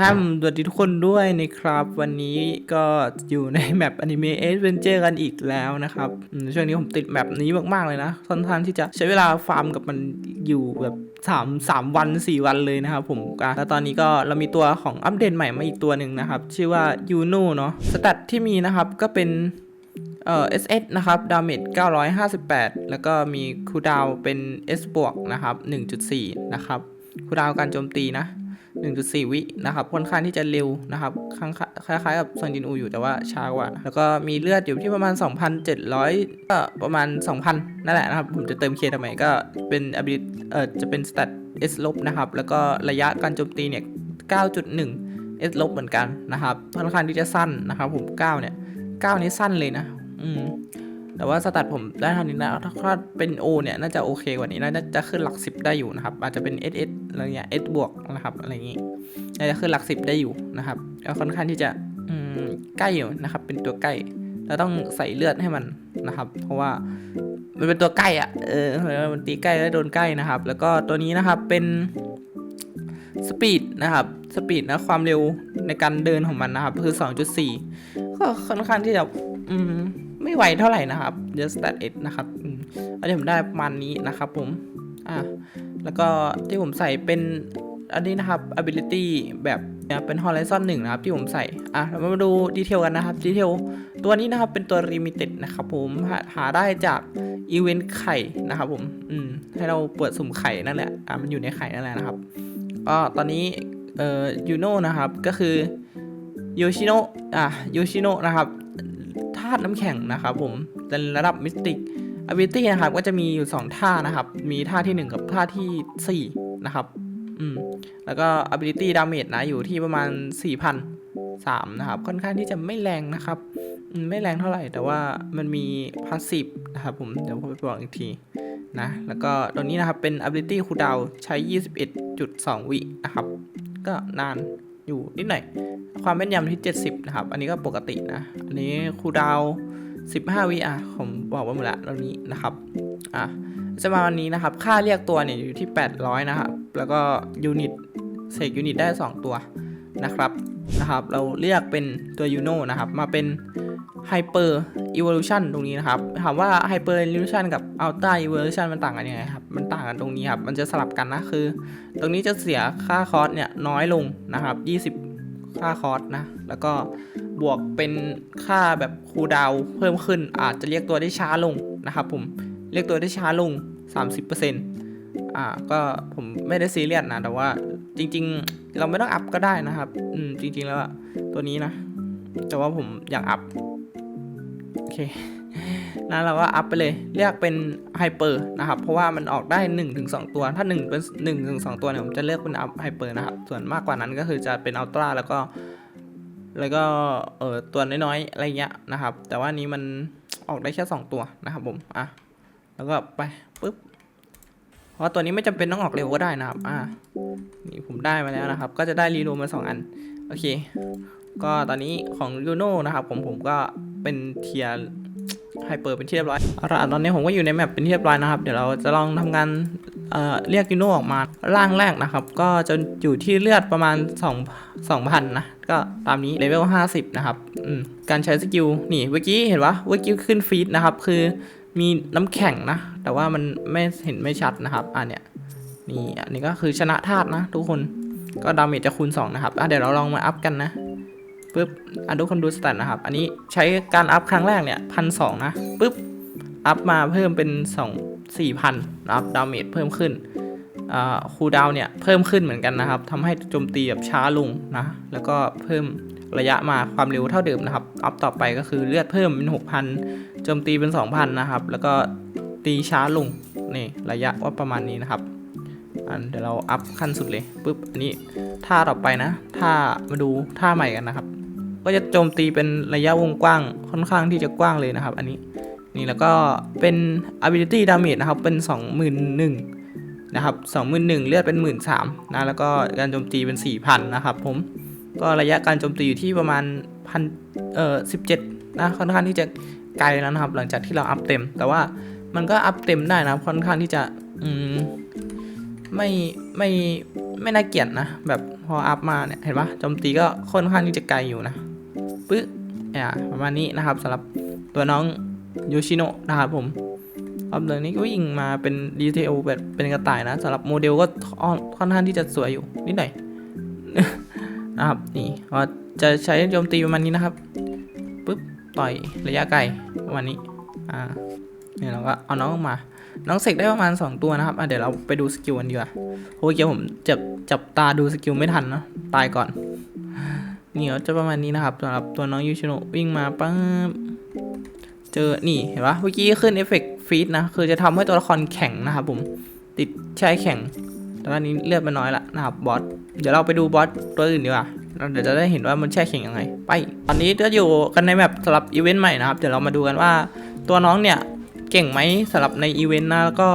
ห้ามสวัสดีทุกคนด้วยนะครับ วันนี้ก็อยู่ในแมปอนิเมะเอเวนเจอร์กันอีกแล้วนะครับ ช่วงนี้ผมติดแมปนี้มากๆเลยนะค่อนข้างที่จะใช้เวลาฟาร์มกับมันอยู่แบบ3 3วัน4วันเลยนะครับผมแล้วตอนนี้ก็เรามีตัวของอัปเดตใหม่มาอีกตัวหนึ่งนะครับ ชื่อว่ายูโนเนาะสแตทที่มีนะครับก็เป็นเอ่อ SS นะครับ ดาเมจ958 แล้วก็มีคูดาวเป็น S บวกนะครับ 1.4 นะครับคูดาวการโจมตีนะ 1.4 วินะครับค่อนข้างที่จะเร็วนะครับข้างคล้ายๆกับซอนจินอูอยู่แต่ว่าช้ากว่า แล้วก็มีเลือดอยู่ที่ประมาณ 2,700ก็ประมาณ 2,000 นั่นแหละนะครับ ผมจะเติมเคทำไมก็เป็น ability เอ่อจะเป็น stat S ลบนะครับ แล้วก็ระยะการโจมตีเนี่ย 9.1 S ลบเหมือนกันนะครับค่อนข้างที่จะสั้นนะครับผม 9 เนี่ย 9 นี้สั้นเลยนะ อืม แต่ว่าสแตทผมได้เท่านี้นะถ้าถ้าเป็น O เนี่ยน่าจะโอเคกว่านี้น่าจะขึ้นหลัก10ได้อยู่นะครับ อาจจะเป็น SS อะไรเงี้ย S บวกนะครับอะไรอย่างงี้น่าจะขึ้นหลัก10ได้อยู่นะครับก็ค่อนข้างที่จะใกล้อยู่นะครับ เป็นตัวใกล้แล้วต้องใส่เลือดให้มันนะครับ เพราะว่ามันเป็นตัวใกล้อะเออมันตีใกล้แล้วโดนใกล้นะครับ แล้วก็ตัวนี้นะครับเป็นสปีดนะครับสปีดนะความเร็วในการเดินของมันนะครับ คือ 2.4 ก็ค่อนข้างที่จะอืม ไม่ไหวเท่าไหร่นะครับ just that it นะครับอันนี้ผมได้ประมาณนี้นะครับผม อะ แล้วก็ที่ผมใส่เป็นอันนี้นะครับ ability แบบเป็น horizon 1 นะครับ ที่ผมใส่ อะ เรามาดูดีเทลกันนะครับ ดีเทลตัวนี้นะครับ เป็นตัว limited นะครับผม หาหาได้จากอีเวนต์ไข่นะครับผม อืม ให้เราเปิดสุ่มไข่นั่นแหละ อะ มันอยู่ในไข่นั่นแหละนะครับก็ตอนนี้เอ่อยูโนนะครับ ก็คือโยชิโนะอะโยชิโนะนะครับาตุน้ำแข็งนะครับผมเป็นระดับมิสติก ability นะครับก็จะมีอยู่ 2 ท่านะครับ มีท่าทีหนึ่1 กับท่าที่ 4 นะครับอืมแล้วก็ ability damage นะอยู่ที่ประมาณ 4,003นะครับ ค่อนข้างที่จะไม่แรงนะครับอืมไม่แรงเท่าไหร่ แต่ว่ามันมี passive นะครับผมเดี๋ยวผมไปบอกอีกทีนะแล้วก็ตัวนี้นะครับเป็น ability cooldown ใช้ 21.2 วินะครับ ก็นาน อยู่นิดหน่อย ความแม่นยำที่ 70 นะครับ อันนี้ก็ปกตินะ อันนี้คูดาว 15 วิอะผมบอกไว้หมดละตอนนี้นะครับ อะ จะมาวันนี้นะครับ ค่าเรียกตัวเนี่ยอยู่ที่ 800 นะครับ แล้วก็ยูนิตเสกยูนิตได้ 2 ตัวนะครับ นะครับ เราเรียกเป็นตัวยูโนนะครับ มาเป็น Hyper Evolution ตรงนี้นะครับ ถามว่า Hyper Evolution กับ Ultra Evolution มันต่างกันยังไงครับ มันต่างกันตรงนี้ครับ มันจะสลับกันนะ คือ ตรงนี้จะเสียค่าคอสเนี่ยน้อยลงนะครับ 20 ค่าคอสนะ แล้วก็บวกเป็นค่าแบบคูดาวเพิ่มขึ้น อาจจะเรียกตัวได้ช้าลงนะครับผม เรียกตัวได้ช้าลง 30%อ่า ก็ผมไม่ได้ซีเรียสนะ แต่ว่าจริง ๆ เราไม่ต้องอัพก็ได้นะครับ อืม จริง ๆ แล้วตัวนี้นะ แต่ว่าผมอยากอัพ โอเคนั้นเราก็อัพไปเลยเรียกเป็นไฮเปอร์นะครับ เพราะว่ามันออกได้ 1-2 ตัว ถ้า 1 เป็น1ถึง2ตัวเนี่ย ผมจะเลือกเป็นอัพไฮเปอร์นะครับ ส่วนมากกว่านั้นก็คือจะเป็นอัลตร้าแล้วก็ แล้วก็เออตัวน้อยๆ อะไรเงี้ยนะครับ แต่ว่านี้มันออกได้แค่ 2 ตัวนะครับผม อะ แล้วก็ไปปุ๊บ เพราะตัวนี้ไม่จำเป็นต้องออกเร็วก็ได้นะครับ อะ นี่ผมได้มาแล้วนะครับ ก็จะได้รีโลมา 2 อัน โอเค ก็ตอนนี้ของยูโนนะครับผมผมก็ เป็นเทียร์ไฮเปอร์เป็นที่เรียบร้อยเอาละตอนนี้ผมก็อยู่ในแมปเป็นที่เรียบร้อยนะครับ เดี๋ยวเราจะลองทำงานเเรียกยูโนออกมาร่างแรกนะครับ ก็จะอยู่ที่เลือดประมาณ 2 2,000 นะ ก็ตามนี้เลเวล 50 นะครับการใช้สกิล นี่เมื่อกี้เห็นปะเมื่อกี้ขึ้นฟีดนะครับ คือมีน้ำแข็งนะ แต่ว่ามันไม่เห็นไม่ชัดนะครับอันเนี้ยนี่อันนี้ก็คือชนะธาตุนะทุกคนก็ดาเมจจะคูณ 2 นะครับอะเดี๋ยวเราลองมาอัพกันนะ ปุ๊บอะทุกคนดูสแตทนะครับ อันนี้ใช้การอัพครั้งแรกเนี่ยพันสองนะปุ๊บอัพมาเพิ่มเป็นสองสี่พันะครับดาเมจเพิ่มขึ้นอ่าคูลดาวเนี่ยเพิ่มขึ้นเหมือนกันนะครับทำให้โจมตีแบบช้าลงนะแล้วก็เพิ่มระยะมาความเร็วเท่าเดิมนะครับ อัพต่อไปก็คือเลือดเพิ่มเป็นหกพันโจมตีเป็นสองพันนะครับ แล้วก็ตีช้าลงนี่ระยะว่าประมาณนี้นะครับอันเดี๋ยวเราอัพขั้นสุดเลยปุ๊บอันนี้ท่าต่อไปนะท่ามาดูท่าใหม่กันนะครับ ก็จะโจมตีเป็นระยะวงกว้างค่อนข้างที่จะกว้างเลยนะครับ อันนี้นี่แล้วก็เป็น ability damage นะครับ เป็น 21,000นะครับ21,000เลือดเป็น 13,000นะแล้วก็การโจมตีเป็น 4,000 นะครับผมก็ระยะการโจมตีอยู่ที่ประมาณพันเอ่อ17นะค่อนข้างที่จะไกลแล้วนะครับ หลังจากที่เราอัพเต็ม แต่ว่ามันก็อัพเต็มได้นะค่อนข้างที่จะอืมไม่ไม่ไม่น่าเกลียดนะ แบบพออัพมาเนี่ยเห็นปะโจมตีก็ค่อนข้างที่จะไกลอยู่นะ ปึ๊บอ่าประมาณนี้นะครับสำหรับตัวน้องโยชิโนะนะครับผมรอบเดือนนี้ก็วิ่งมาเป็นดีเทลแบบเป็นกระต่ายนะสำหรับโมเดลก็ค่อนข้างที่จะสวยอยู่นิดหน่อยนะครับนี่ก็จะใช้โจมตีประมาณนี้นะครับปึ๊บต่อยระยะไกลประมาณนี้อ่าเนี่ยเราก็เอาน้องมา น้องเสกได้ประมาณ 2 ตัวนะครับเดี๋ยวเราไปดูสกิลกันดีกว่าโอ้ยเดี๋ยวผมจับจับตาดูสกิลไม่ทันเนอะตายก่อน นี่ก็จะประมาณนี้นะครับสำหรับตัวน้องยูชิโนะวิ่งมาปั๊บเจอนี่เห็นปะเมื่อกี้ขึ้นเอฟเฟกต์ฟีดนะคือจะทำให้ตัวละครแข็งนะครับผมติดใช้แข็งแต่ว่านี้เลือดมันน้อยละนะครับบอสเดี๋ยวเราไปดูบอสตัวอื่นดีกว่าเราเดี๋ยวจะได้เห็นว่ามันแช่แข็งยังไง ไป ตอนนี้ก็อยู่กันในแมปสำหรับอีเวนต์ใหม่นะครับ เดี๋ยวเรามาดูกันว่าตัวน้องเนี่ย เก่งไหมสำหรับในอีเวนต์นะแล้วก็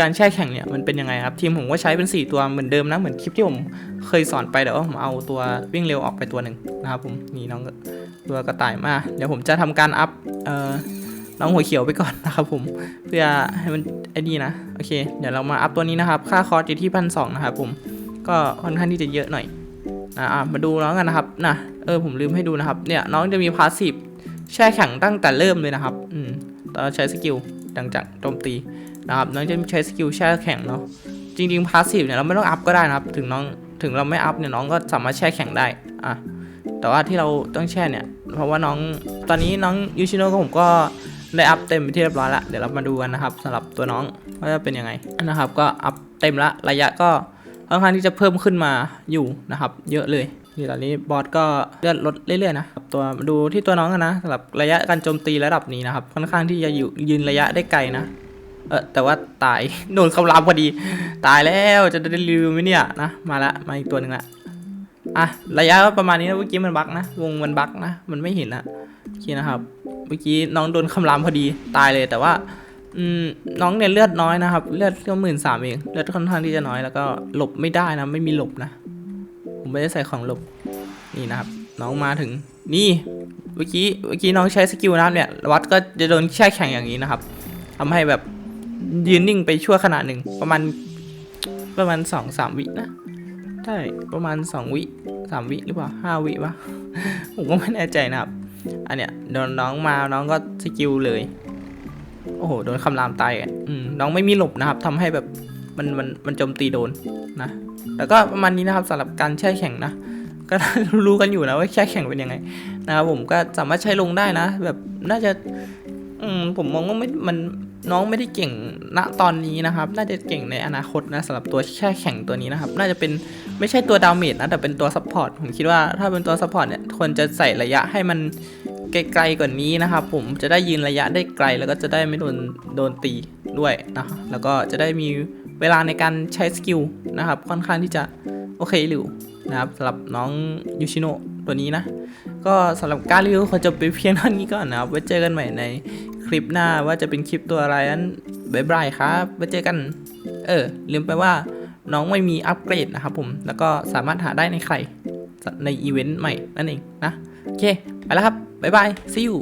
การแช่แข่งเนี่ยมันเป็นยังไงครับทีมผมก็ใช้เป็น 4 ตัวเหมือนเดิมนะเหมือนคลิปที่ผมเคยสอนไปแต่ว่าผมเอาตัววิ่งเร็วออกไปตัวหนึ่งนะครับผมนี่น้องตัวกระต่ายมา เดี๋ยวผมจะทำการอัพเอ่อน้องหัวเขียวไปก่อนนะครับผมเพื่อให้มันไอ้นี่นะโอเค เดี๋ยวเรามาอัพตัวนี้นะครับ ค่าคอร์สอยู่ที่พันสองนะครับผมก็ค่อนข้างที่จะเยอะหน่อยนะอะมาดูน้องกันนะครับนะเออผมลืมให้ดูนะครับเนี่ยน้องจะมีพาสซีฟแช่แข็งตั้งแต่เริ่มเลยนะครับ ใช้สกิลดังจากโจมตีนะครับน้องจะใช้สกิลแช่แข็งเนาะจริงๆพาสซีฟเนี่ยเราไม่ต้องอัพก็ได้นะครับถึงน้องถึงเราไม่อัพเนี่ยน้องก็สามารถแช่แข็งได้อะแต่ว่าที่เราต้องแช่เนี่ยเพราะว่าน้องตอนนี้น้องยูชิโนะก็ผมก็ได้อัพเต็มไปที่เรียบร้อยละเดี๋ยวเรามาดูกันนะครับสำหรับตัวน้องว่าจะเป็นยังไงนะครับ ก็อัพเต็มละระยะก็ค่อนข้างที่จะเพิ่มขึ้นมาอยู่นะครับ เยอะเลย นี่ตอนนี้บอสก็เลือนลดเรื่อยๆนะครับตัวดูที่ตัวน้องกันนะสำหรับระยะการโจมตีระดับนี้นะครับค่อนข้างที่จะอยู่ยืนระยะได้ไกลนะเออแต่ว่าตายโดนคำรามพอดี ตายแล้วจะได้ลืมไหมเนี่ยนะมาละมาอีกตัวหนึ่งละอะระยะประมาณนี้นะเมื่อกี้มันบักนะ วงมันบักนะ มันไม่เห็นนะโอเคนะครับ เมื่อกี้น้องโดนคำรามพอดีตายเลยแต่ว่าอืมน้องเนี่ยเลือดน้อยนะครับ เลือดแค่หมื่นสามเองเลือดค่อนข้างที่จะน้อยแล้วก็หลบไม่ได้นะไม่มีหลบนะ ผมไม่ได้ใส่ของหลบนี่นะครับ น้องมาถึงนี่เมื่อกี้เมื่อกี้น้องใช้สกิลนะครับเนี่ยวัดก็จะโดนแช่แข็งอย่างนี้นะครับทำให้แบบยืนนิ่งไปชั่วขณะหนึ่งประมาณประมาณสองสามวินะใช่ประมาณสองวิสามวิหรือเปล่าห้าวิวะผมก็ไม่แน่ใจนะครับ อันเนี้ยโดนน้องมาน้องก็สกิลเลยโอ้โหโดนคำรามตายอะน้องไม่มีหลบนะครับทำให้แบบมันมันมันโจมตีโดนนะ แล้วก็ประมาณนี้นะครับสำหรับการแช่แข็งนะ ก็รู้กันอยู่นะว่าแช่แข็งเป็นยังไงนะครับผมก็สามารถใช้ลงได้นะ แบบน่าจะผมมองว่าไม่มันน้องไม่ได้เก่งณตอนนี้นะครับ น่าจะเก่งในอนาคตนะสำหรับตัวแช่แข็งตัวนี้นะครับ น่าจะเป็นไม่ใช่ตัวดาเมจนะ แต่เป็นตัวซัพพอร์ต ผมคิดว่าถ้าเป็นตัวซัพพอร์ตเนี่ย ควรจะใส่ระยะให้มันไกลๆกว่านี้นะครับ ผมจะได้ยืนระยะได้ไกล แล้วก็จะได้ไม่โดนโดนตีด้วยนะ แล้วก็จะได้มี เวลาในการใช้สกิลนะครับ ค่อนข้างที่จะโอเคอยู่นะครับสำหรับน้องยูชิโนะตัวนี้นะ ก็สำหรับการรีวิวขอจบไปเพียงเท่านี้ก่อนนะครับ ไว้เจอกันใหม่ในคลิปหน้าว่าจะเป็นคลิปตัวอะไรนั้นบายบายครับไว้เจอกัน เออ ลืมไปว่าน้องไม่มีอัปเกรดนะครับผม แล้วก็สามารถหาได้ในใครในอีเวนต์ใหม่นั่นเองนะ โอเค ไปแล้วครับบ๊ายบาย see you